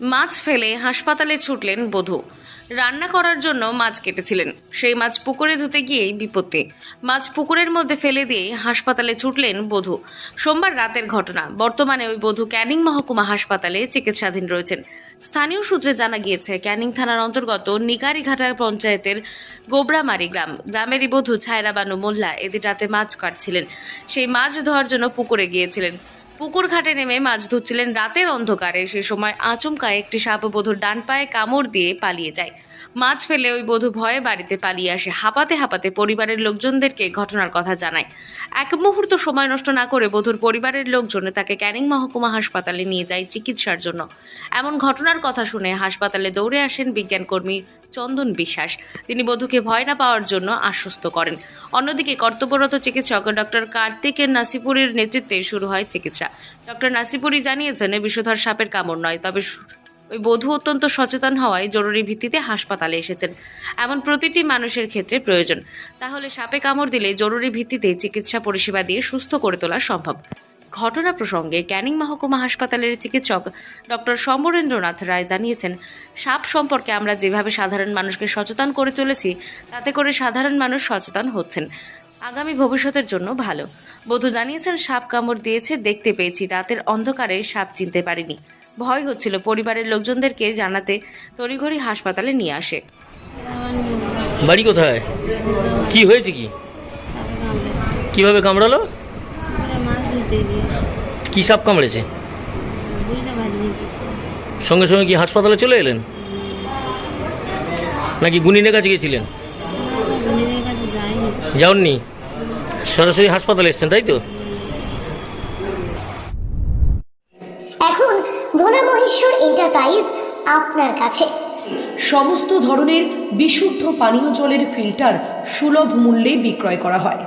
মাছ ফেলে হাসপাতালে ছুটলেন বধূ। রান্না করার জন্য মাছ কেটেছিলেন। সেই মাছ পুকুরে ধুতে গিয়েই বিপত্তি। মাছ পুকুরের মধ্যে ফেলে দিয়ে হাসপাতালে ছুটলেন বধূ। সোমবার রাতের ঘটনা। বর্তমানে ওই বধূ ক্যানিং মহকুমা হাসপাতালে চিকিৎসাধীন রয়েছেন। স্থানীয় সূত্রে জানা গিয়েছে, ক্যানিং থানার অন্তর্গত নিকারিঘাটা পঞ্চায়েতের গোবরামারি গ্রাম। গ্রামেরই বধূ ছায়রা বানু মোল্লা এদিন রাতে মাছ কাটছিলেন। সেই মাছ ধোয়ার জন্য পুকুরে গিয়েছিলেন। পুকুর ঘাটে নেমে মাছ ধুচ্ছিলেন রাতের অন্ধকারে। সে সময় আচমকা একটি সাপ বধূর ডান পায়ে কামড় দিয়ে পালিয়ে যায়। মাছ ফেলে ওই বধূ ভয়ে বাড়িতে পালিয়ে আসে। হাঁপাতে হাঁপাতে পরিবারের লোকজনদেরকে ঘটনার কথা জানায়। এক মুহূর্ত সময় নষ্ট না করে বধূর পরিবারের লোকজন তাকে ক্যানিং মহকুমা হাসপাতালে নিয়ে যায় চিকিৎসার জন্য। এমন ঘটনার কথা শুনে হাসপাতালে দৌড়ে আসেন বিজ্ঞানকর্মী চন্দন বিশ্বাস। তিনি বধূকে ভয় না পাওয়ার জন্য আশ্বস্ত করেন। অন্যদিকে কর্তব্যরত চিকিৎসক ডক্টর কার্তিকের নাসিপুরের নেতৃত্বে শুরু হয় চিকিৎসা। ডক্টর নাসিপুরি জানিয়েছেন বিষধর সাপের কামড় নয়, তবে ওই বধূ অত্যন্ত সচেতন হওয়ায় জরুরি ভিত্তিতে হাসপাতালে এসেছেন। এমন প্রতিটি মানুষের ক্ষেত্রে প্রয়োজন। তাহলে সাপে কামড় দিলে জরুরি ভিত্তিতে চিকিৎসা পরিষেবা দিয়ে সুস্থ করে তোলা সম্ভব। ঘটনা প্রসঙ্গে ক্যানিং মহকুমা হাসপাতালের চিকিৎসক ডক্টর সমরেন্দ্রনাথ রায় জানিয়েছেন, সাপ সম্পর্কে আমরা যেভাবে সাধারণ মানুষকে সচেতন করে চলেছি, তাতে করে সাধারণ মানুষ সচেতন হচ্ছেন। আগামী ভবিষ্যতের জন্য ভালো। বধূ জানিয়েছেন, সাপ কামড় দিয়েছে, দেখতে পেয়েছি, রাতের অন্ধকারে সাপ চিনতে পারিনি। ভয় হচ্ছিল, পরিবারের লোকজনদেরকে জানাতে তড়িঘড়ি হাসপাতালে নিয়ে আসে। বাড়ি কোথায়? কি হয়েছে কি? কীভাবে কামড়ালো? গিয়ে কি সাপ কামড়েছে? বুঝতে পারিনি কিছু সঙ্গে সঙ্গে কি হাসপাতালে চলে এলেন? নাকি গুনিনের কাছে গেছিলেন দুজনের কাছে যাইনি যাওননি? সরাসরি হাসপাতালে এসছেন তাই তো? এখন ভোলা মহেশ্বর এন্টারপ্রাইজ আপনার কাছে। সমস্ত ধরনের বিশুদ্ধ পানীয় জলের ফিল্টার সুলভ মূল্যে বিক্রয় করা হয়।